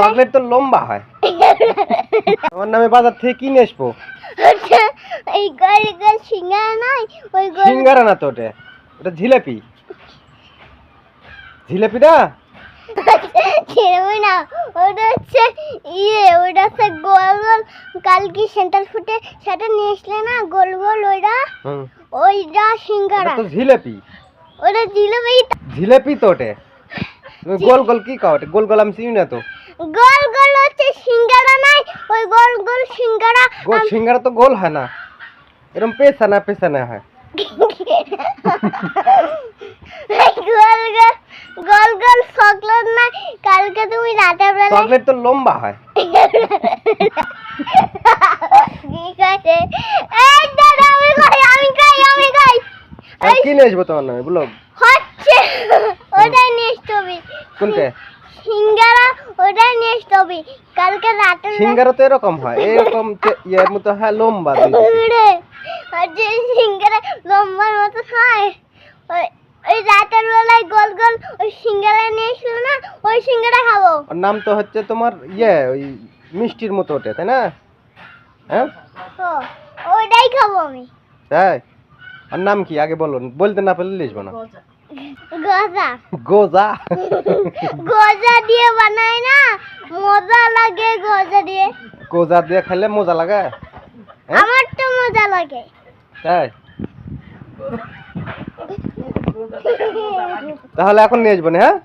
Chocolate তো লম্বা হয়। আমার নামে বাজার থেকে কিনে আসব। এই গোল গোল সিঙ্গারা নয় ওই গোল সিঙ্গারা না তো ওটা। ওটা জিলাপি। জিলাপি না? ওটা হচ্ছে ইয়ে ওটা হচ্ছে গোল গোল। কালকে সেন্টার ফুটে সেটা নিয়ে আসলে না গোল গোল ওইটা। ওইটা সিঙ্গারা। তো জিলাপি। ওটা জিলেবি জিলাপি তো ওটা। গোল গোল কি কাও গোল গোল আমি চিনি না তো। গোল গোল হচ্ছে সিঙ্গারা নাই ওই গোল গোল সিঙ্গারা গোল সিঙ্গারা তো গোল হয় না। এরকম পেছানা পেছানা হয়। গোল গোল গোল গোল চকলেট নাই কালকে তুমি রাতের বেলা চকলেট তো লম্বা হয়। কি খাইছে এই দাদা আমি খাই আমি খাই আমি খাই আর কিনে আসব তোমার নামে বলো। হচ্ছে ওটাই নিয়ে আসতে কোনটা? সিঙ্গারা ওটাই নিয়ে কালকে বেলা সিঙ্গারা তো এরকম হয় এরকম ইয়ের মতো হয় লম্বা আর যে সিঙ্গারা লম্বার মতো হয় ওই ওই রাতের বেলায় গোল গোল ওই সিঙ্গারা নিয়ে এসলো না ওই সিঙ্গারা খাব। ওর নাম তো হচ্ছে তোমার ইয়ে ওই মিষ্টির মতো ওটা তাই না? হ্যাঁ? ওইটাই খাব আমি। তাই? আর নাম কি? আগে বলো বলতে না পারলে লিখব না। গজা গোজা গজা দিয়ে বানায় না মজা লাগে গজা দিয়ে গোজা দিয়ে খেলে মজা লাগে হ্যাঁ? আমার তো মজা লাগে তাই তাহলে এখন নিয়ে আসবো না হ্যাঁ